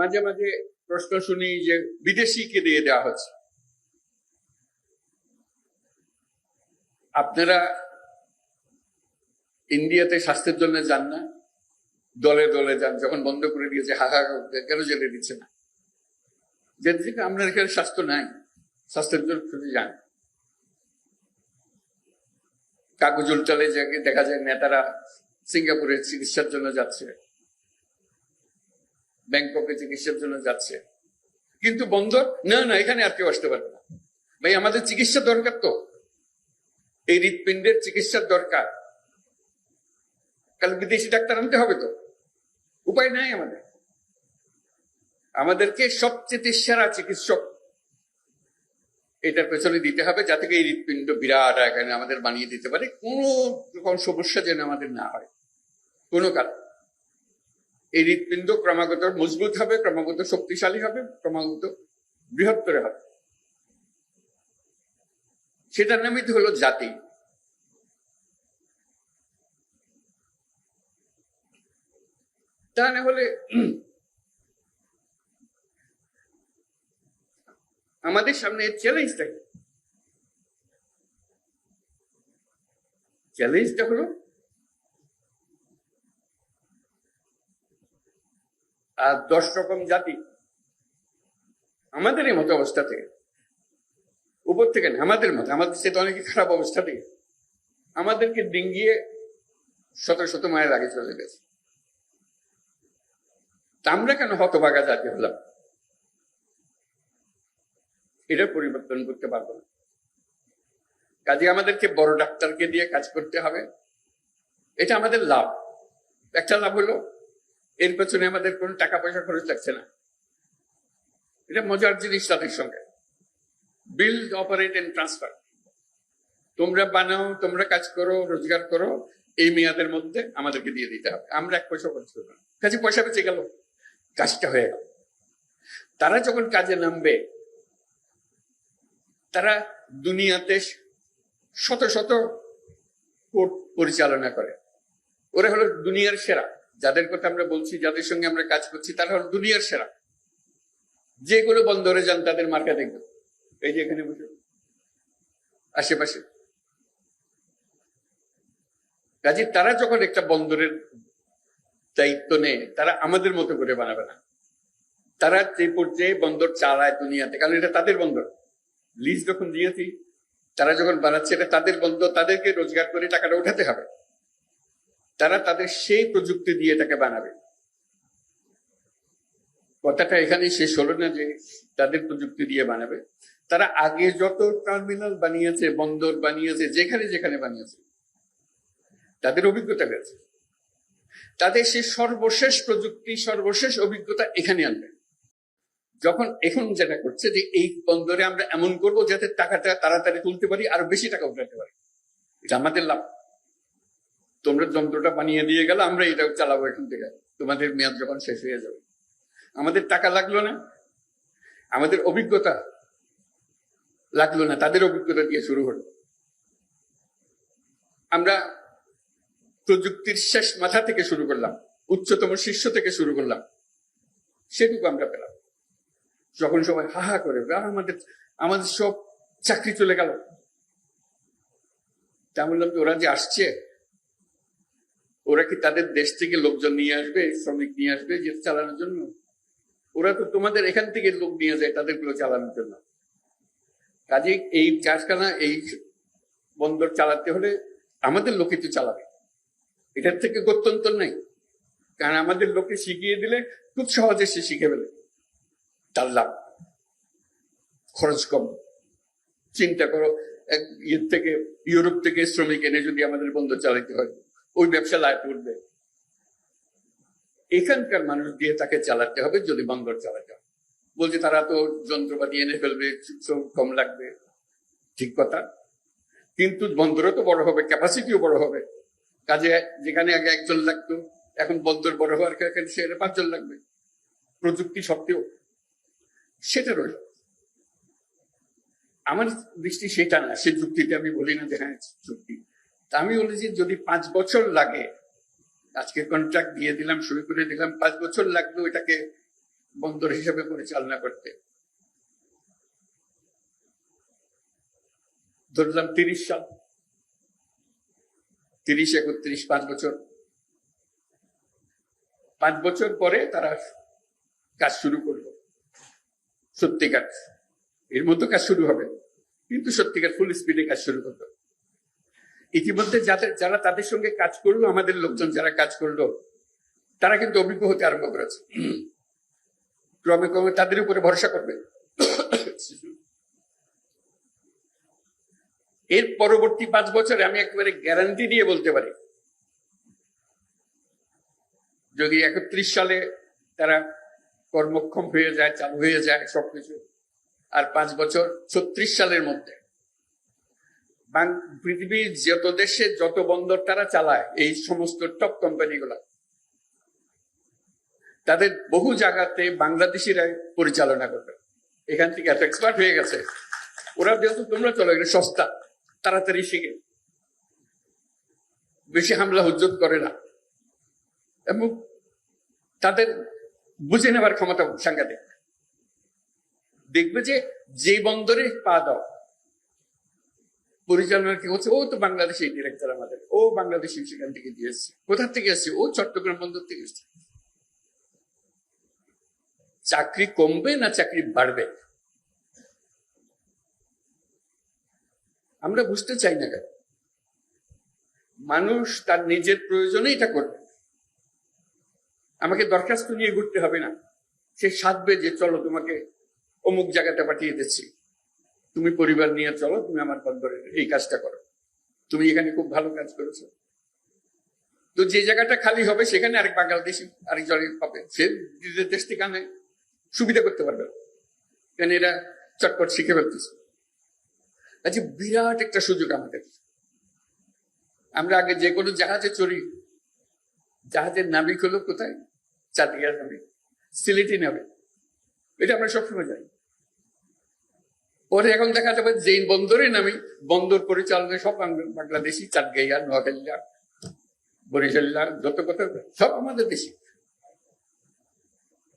মাঝে মাঝে প্রশ্ন শুনি যে বিদেশিকে দিয়ে দেওয়া হচ্ছে। আপনারা ইন্ডিয়াতে স্বাস্থ্যের জন্য যান না, দলে দলে যান, যখন বন্ধ করে দিয়েছে, হা হা কেন জেলে দিচ্ছে না? যে থেকে আপনার এখানে স্বাস্থ্য নাই, স্বাস্থ্যের জন্য শুধু যান। কাগজ উল্টালে দেখা যায়, নেতারা সিঙ্গাপুরে চিকিৎসার জন্য যাচ্ছে। ব্যাংককে চিকিৎসার জন্য যাচ্ছে। কিন্তু বন্দর, না না, এখানে আর কেউ আসতে পারবে না। ভাই, আমাদের চিকিৎসা দরকার তো। এই হৃৎপিণ্ডের চিকিৎসার দরকার। কাল বিদেশি ডাক্তার আনতে হবে তো। উপায় নাই আমাদের। আমাদেরকে সবচেয়ে সেরা চিকিৎসক এটার পেছনে দিতে হবে, যাতে এই হৃৎপিণ্ড বিরাট আমাদের বানিয়ে দিতে পারে। কোনো রকম সমস্যা যেন আমাদের না হয়। কোনো কারণ এই হৃৎপিণ্ড ক্রমাগত মজবুত হবে, ক্রমাগত শক্তিশালী হবে, ক্রমাগত বৃহত্তর হবে। সেটার নামই তো হলো জাতি। তা না হলে আমাদের সামনে চ্যালেঞ্জটা চ্যালেঞ্জটা হলো আর দশ রকম জাতি আমাদের এই মতো অবস্থা থেকে। উপর থেকে না, আমাদের মতো, আমাদের সে তো অনেক খারাপ অবস্থা থেকে। আমাদেরকে ডিঙ্গিয়ে শত শত মায়ের আগে চলে গেছে। তা আমরা কেন হতভাগা জাতি হলাম? এটা পরিবর্তন করতে পারব না। কাজে আমাদেরকে বড় ডাক্তারকে দিয়ে কাজ করতে হবে। এটা আমাদের লাভ। একটা লাভ হলো এর পেছনে আমাদের কোনো টাকা পয়সা খরচ লাগছে না। এটা মজার জিনিস তাদের সঙ্গে। বিল্ড অপারেট এন্ড ট্রান্সফার তোমরা বানাও, তোমরা কাজ করো, রোজগার করো, এই মেয়াদের মধ্যে আমাদেরকে দিয়ে দিতে হবে। আমরা এক পয়সা খরচ করব কাজে পয়সা বেঁচে গেল, কাজটা হয়ে গেল। তারা যখন কাজে নামবে, তারা দুনিয়াতে শত শত কোর্ট পরিচালনা করে। ওরা হলো দুনিয়ার সেরা। যাদের কথা আমরা বলছি, যাদের সঙ্গে আমরা কাজ করছি, তারা হলো দুনিয়ার সেরা। যে কোনো বন্দরে যান, তাদের মার্কা দেখবে এই যে এখানে বসে। আশেপাশে। কাজে তারা যখন একটা বন্দরের দায়িত্ব নেয়, তারা আমাদের মতো করে বানাবে না। তারা যে পর্যায়ে বন্দর চালায় দুনিয়াতে, কারণ এটা তাদের বন্দর। লিজ যখন দিয়েছি তারা যখন বানাচ্ছে, এটা তাদের বন্ধ তাদেরকে রোজগার করে টাকাটা উঠাতে হবে। তারা তাদের সেই প্রযুক্তি দিয়ে এটাকে বানাবে। কথাটা এখানে শেষ হলো না যে তাদের প্রযুক্তি দিয়ে বানাবে। তারা আগে যত টার্মিনাল বানিয়েছে, বন্দর বানিয়েছে, যেখানে যেখানে বানিয়েছে, তাদের অভিজ্ঞতা হয়েছে তাদের সেই সর্বশেষ প্রযুক্তি, সর্বশেষ অভিজ্ঞতা এখানে আনবে। যখন এখন যেটা করছে যে এই বন্দরে আমরা এমন করব যাতে টাকাটা তাড়াতাড়ি তুলতে পারি, আর বেশি টাকা উঠাতে পারি। এটা আমাদের লাভ। তোমরা যন্ত্রটা বানিয়ে দিয়ে গেল আমরা এটা চালাবো এখান থেকে। তোমাদের মেয়াদ যখন শেষ হয়ে যাবে। আমাদের টাকা লাগল না? আমাদের অভিজ্ঞতা লাগল না? তাদের অভিজ্ঞতা দিয়ে শুরু হলো। আমরা প্রযুক্তির শেষ মাথা থেকে শুরু করলাম, উচ্চতম শীর্ষ থেকে শুরু করলাম। সেটুকু আমরা পেলাম। যখন সবাই হা হা করে আমাদের আমাদের সব চাকরি চলে গেল। তা বললাম যে, ওরা যে আসছে ওরা কি তাদের দেশ থেকে লোকজন নিয়ে আসবে, শ্রমিক নিয়ে আসবে যে চালানোর জন্য? ওরা তো তোমাদের এখান থেকে লোক নিয়ে যায় তাদেরগুলো চালানোর জন্য। কাজে এই কারখানা এই বন্দর চালাতে হলে আমাদের লোকে তো চালাবে। এটার থেকে গত্যন্তর নাই। কারণ আমাদের লোকে শিখিয়ে দিলে খুব সহজে সে শিখে ফেলে। তার লাভ খরচ কম। চিন্তা করো ইয়ের থেকে, ইউরোপ থেকে শ্রমিক এনে যদি আমাদের বন্দর চালাতে হয়। ওই ব্যবসা লাভ করবে এখানকার মানুষ দিয়ে তাকে চালাতে হবে, যদি বন্দর চালাতে হবে বলছে, তারা তো যন্ত্রপাতি এনে ফেলবে কম লাগবে। ঠিক কথা। কিন্তু বন্দরও তো বড় হবে ক্যাপাসিটিও বড় হবে। কাজে যেখানে আগে একজন লাগতো, এখন বন্দর বড় হওয়ার কারণে সেখানে পাঁচজন লাগবে। প্রযুক্তি সত্ত্বেও সেটা রইল। আমার দৃষ্টি সেটা না, সে যুক্তিতে আমি বলি না যে হ্যাঁ চুক্তি তা আমি বলি যে যদি পাঁচ বছর লাগে, আজকে কন্ট্রাক্ট দিয়ে দিলাম, শুরু করে দিলাম, পাঁচ বছর লাগবে ওইটাকে বন্দর হিসাবে পরিচালনা করতে। ধরলাম তিরিশ সাল। তিরিশ, একত্রিশ, পাঁচ বছর। পাঁচ বছর পরে তারা কাজ শুরু করল। সত্যিকার। এর মধ্যে কাজ শুরু হবে, কিন্তু সত্যিকার ফুল স্পিডে কাজ শুরু করল। ইতিমধ্যে যারা তাদের সঙ্গে কাজ করল, আমাদের লোকজন যারা কাজ করল, তারা কিন্তু অভিজ্ঞ হতে আরম্ভ করেছে। ক্রমে ক্রমে তাদের উপরে ভরসা করবে। এর পরবর্তী পাঁচ বছরে আমি একেবারে গ্যারান্টি দিয়ে বলতে পারি, যদি একত্রিশ সালে তারা কর্মক্ষম হয়ে যায়, চালু হয়ে যায় সবকিছু, আর পাঁচ বছর ছত্রিশ সালের মধ্যে পৃথিবীর যত দেশে যত বন্দর তারা চালায়, এই সমস্ত টপ কোম্পানিগুলা তাদের বহু জায়গাতে বাংলাদেশিরা পরিচালনা করবে। এখান থেকে এত এক্সপার্ট হয়ে গেছে। ওরা যেহেতু তোমরা চলো এটা সস্তা, তাড়াতাড়ি শিখে। বেশি হামলা হুজ্জত করে না। এবং তাদের বুঝে নেবার ক্ষমতা সাংঘাতিক। দেখবে যে যে বন্দরে পা দাও পরিচালনা কি হচ্ছে? ও তো বাংলাদেশি ডিরেক্টর আমাদের। ও বাংলাদেশি সেখান থেকে দিয়ে এসছে। কোথা থেকে এসছে? ও চট্টগ্রাম বন্দর থেকে এসছে। চাকরি কমবে না চাকরি বাড়বে? আমরা বুঝতে চাই না কেন? মানুষ তার নিজের প্রয়োজনে এটা করবে। আমাকে দরখাস্ত নিয়ে ঘুরতে হবে না। সে সাধবে যে, চলো তোমাকে অমুক জায়গাটা পাঠিয়ে দিচ্ছি। তুমি পরিবার নিয়ে চলো, তুমি আমার বন্দরে এই কাজটা করো। তুমি এখানে খুব ভালো কাজ করেছ। তো যে জায়গাটা খালি হবে, সেখানে আরেক বাংলাদেশি আরেকজনের পাবে সে নিজের দেশ থেকে আনে সুবিধা করতে পারবে কেন এরা চটপট শিখে ফেলতেছে। আচ্ছা বিরাট একটা সুযোগ আমাদের। আমরা আগে যে কোনো জাহাজে চড়ি। জাহাজের নাবিক হলো কোথায়? চাটিয়ার নাবিক। সিলেটি নাবিক এটা আমরা সবসময় জানি। পরে এখন দেখা যাবে যে বন্দরে নামি, বন্দর পরিচালনা সব বাংলা- বাংলাদেশি চাটগাইয়া, নোয়াখালিয়া বরিশাল্লা যত কথা, সব আমাদের দেশি।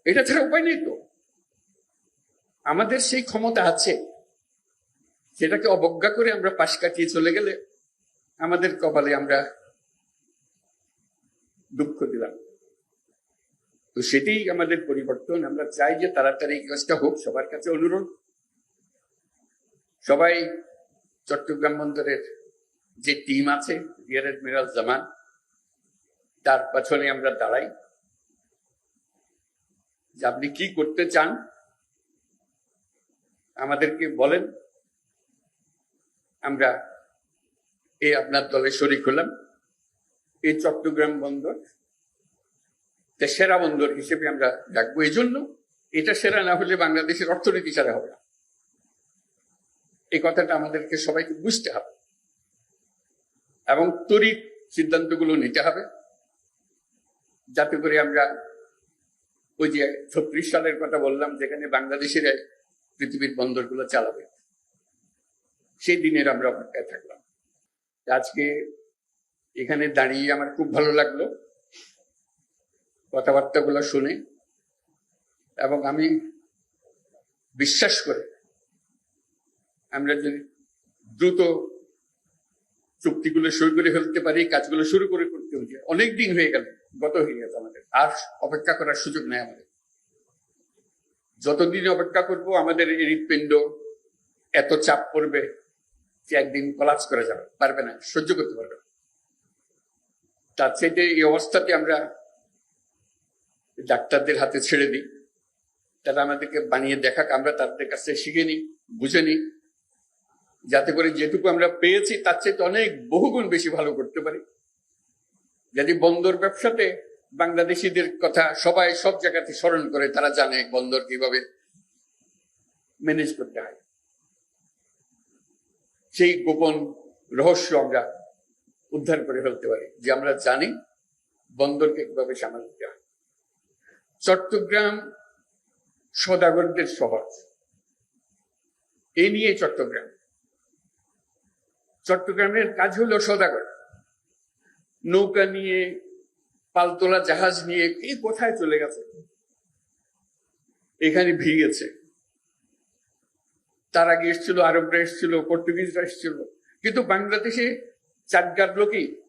এটা ছাড়া উপায় নেই তো। আমাদের সেই ক্ষমতা আছে, সেটাকে অবজ্ঞা করে আমরা পাশ কাটিয়ে চলে গেলে আমাদের কপালে আমরা দুঃখ দিলাম। তো সেটাই আমাদের পরিবর্তন। আমরা চাই যে তাড়াতাড়ি কাজটা হোক, সবার কাছে অনুরোধ। সবাই চট্টগ্রাম বন্দরের যে টিম আছে, রিয়ার এডমিরাল জামান, তার পেছনে আমরা দাঁড়াই। যে আপনি কি করতে চান, আমাদেরকে বলেন। আমরা এ আপনার দলে শরিক হলাম। এই চট্টগ্রাম বন্দর সেরা বন্দর হিসেবে আমরা ডাকবো এই জন্য এটা সেরা না হলে বাংলাদেশের অর্থনীতি সেরা হবে না। এই কথাটা আমাদেরকে সবাইকে বুঝতে হবে। এবং তরিত সিদ্ধান্তগুলো নিতে হবে। যাতে করে আমরা ওই যে ছত্রিশ সালের কথা বললাম, যেখানে বাংলাদেশের পৃথিবীর বন্দরগুলো চালাবে। সেই দিনের আমরা অপেক্ষায় থাকলাম। আজকে এখানে দাঁড়িয়ে আমার খুব ভালো লাগল কথাবার্তাগুলো শুনে। এবং আমি বিশ্বাস করে আমরা যদি দ্রুত চুক্তিগুলো শুরু করে ফেলতে পারি, কাজগুলো শুরু করে করতে হচ্ছে অনেক দিন হয়ে গেল গত হয়ে গেছে আমাদের। আর অপেক্ষা করার সুযোগ নেই আমাদের। যতদিন অপেক্ষা করব, আমাদের হৃৎপিণ্ড এত চাপ পড়বে যে একদিন কলাপস করা যাবে, পারবে না, সহ্য করতে পারবে না। তার চাইতে এই অবস্থাতে আমরা ডাক্তারদের হাতে ছেড়ে দিই, তারা আমাদেরকে বানিয়ে দেখাক, আমরা তাদের কাছে শিখে নিই, বুঝে নিই যাতে করে যেটুকু আমরা পেয়েছি, তার চেয়ে অনেক বহুগুণ বেশি ভালো করতে পারি। যদি বন্দর ব্যবসাতে বাংলাদেশিদের কথা সবাই সব জায়গাতে স্মরণ করে, তারা জানে বন্দর কীভাবে ম্যানেজ করতে হয়। সেই গোপন রহস্য আমরা উদ্ধার করে ফেলতে পারি যে আমরা জানি বন্দরকে কীভাবে সামাল দিতে হয়। চট্টগ্রাম সদাগরদের শহর এই নিয়ে চট্টগ্রাম। চট্টগ্রামের কাজ হলো সদাগর। নৌকা নিয়ে, পালতোলা জাহাজ নিয়ে কে কোথায় চলে গেছে? এখানে ভিড়িয়েছে তার আগে এসেছিল, আরবরা এসেছিল, পর্তুগিজরা এসেছিল। কিন্তু বাংলাদেশে চাটগার লোকই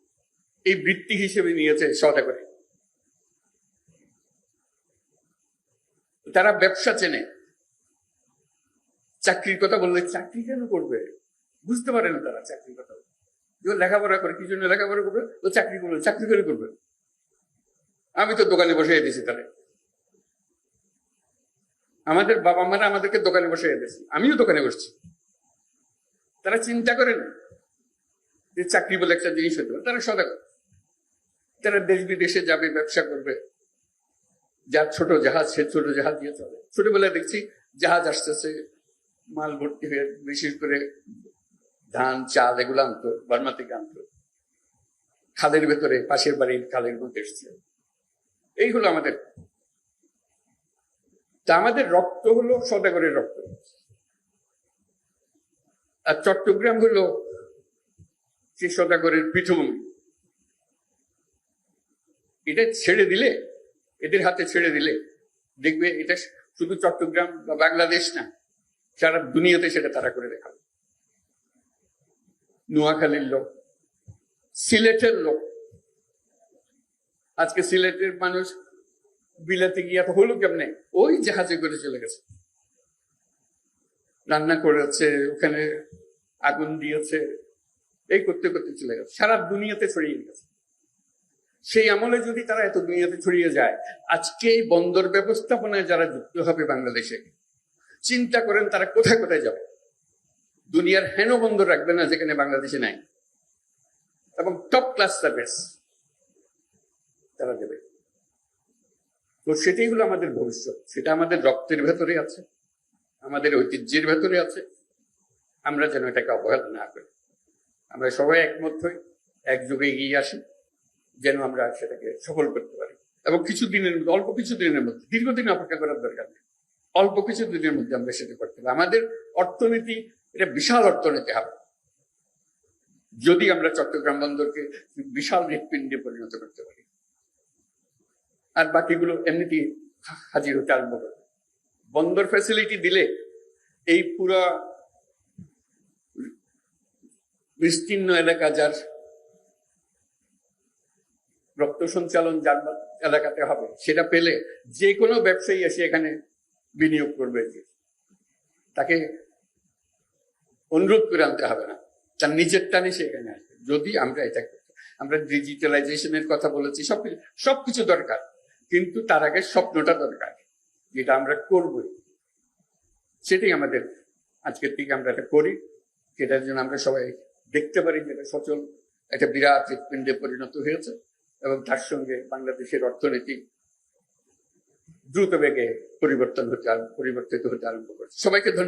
এই বৃত্তি হিসেবে নিয়েছে সদাগরে। তারা ব্যবসা চেনে। চাকরির কথা বললে, চাকরি কেন করবে? বুঝতে পারে না তারা চাকরির কথা লেখাপড়া করে, কি জন্য লেখাপড়া করবে? ও চাকরি করবে, চাকরি করে করবে। আমি তো দোকানে বসে দিয়েছি তাহলে। আমাদের বাবা মারা আমাদেরকে দোকানে বসে দিয়েছি। আমিও দোকানে বসছি। তারা চিন্তা করে না যে চাকরি বলে একটা জিনিস হতে পারে। তারা সদাগর তারা দেশ বিদেশে যাবে, ব্যবসা করবে। যার ছোট জাহাজ, সে ছোট জাহাজ দিয়ে চলে। ছোটবেলায় দেখছি জাহাজ আসতেছে, মাল ভর্তি হয়ে, বিশেষ করে ধান চাল এগুলো আনতো, বার্মা থেকে আনতো, খালের ভেতরে, পাশের বাড়ির খালের মধ্যে এসছে। এই হলো আমাদের। তা আমাদের রক্ত হলো সদাগরের রক্ত। আর চট্টগ্রাম হলো সে সদাগরের পৃথভূমি এটা ছেড়ে দিলে, এদের হাতে ছেড়ে দিলে, দেখবে এটা শুধু চট্টগ্রাম বা বাংলাদেশ না, সারা দুনিয়াতে সেটা তারা করে দেখাবে। নোয়াখালীর লোক, সিলেটের লোক। আজকে সিলেটের মানুষ বিলাতে গিয়ে এত হলো কেমনে? ওই জাহাজে করে চলে গেছে। রান্না করেছে, ওখানে আগুন দিয়েছে, এই করতে করতে চলে গেছে। সারা দুনিয়াতে ছড়িয়ে গেছে। সেই আমলে যদি তারা এত দুনিয়াতে ছড়িয়ে যায়, আজকে এই বন্দর ব্যবস্থাপনায় যারা যুক্ত হবে বাংলাদেশে, চিন্তা করেন তারা কোথায় কোথায় যাবে? দুনিয়ার হেন বন্দর রাখবে না, যেখানে বাংলাদেশে নাই। এবং টপ ক্লাস সার্ভিস তারা দেবে। তো সেটাই হলো আমাদের ভবিষ্যৎ। সেটা আমাদের রক্তের ভেতরে আছে, আমাদের ঐতিহ্যের ভেতরে আছে। আমরা যেন এটাকে অবহেলা না করি। আমরা সবাই একমত হই, একযোগে এগিয়ে আসি, যেন আমরা সেটাকে সফল করতে পারি। এবং কিছু দিনের মধ্যে, অল্প কিছু দিনের মধ্যে, দীর্ঘদিন অপেক্ষা করার দরকার নেই। অল্প কিছু দিনের মধ্যে আমরা সেটা করতে পারি। আমাদের অর্থনীতি এটা বিশাল অর্থনীতি হবে। যদি আমরা চট্টগ্রাম বন্দরকে বিশাল হৃৎপিণ্ডে পরিণত করতে পারি। আর বাকিগুলো এমনিতেই হাজির হতে আরম্ভ করবে। বন্দর ফ্যাসিলিটি দিলে এই পুরা বিস্তীর্ণ এলাকা যার রক্ত সঞ্চালন যার এলাকাতে হবে, সেটা পেলে যে কোনো ব্যবসায়ী এসে এখানে বিনিয়োগ করবে। তাকে অনুরোধ করে আনতে হবে না। তার নিজের টানে সে এখানে আসবে। যদি আমরা এটা আমরা ডিজিটালাইজেশনের কথা বলেছি সবকিছু সবকিছু দরকার। কিন্তু তার আগে স্বপ্নটা দরকার, যেটা আমরা করবই। সেটাই আমাদের আজকের থেকে আমরা এটা করি। সেটার জন্য আমরা সবাই দেখতে পারি যেটা সচল, একটা বিরাট হৃৎপিণ্ডে পরিণত হয়েছে এবং তার সঙ্গে বাংলাদেশের অর্থনীতি দ্রুত বেগে পরিবর্তন হতে পরিবর্তিত হতে আরম্ভ করেছে। সবাইকে ধন্যবাদ।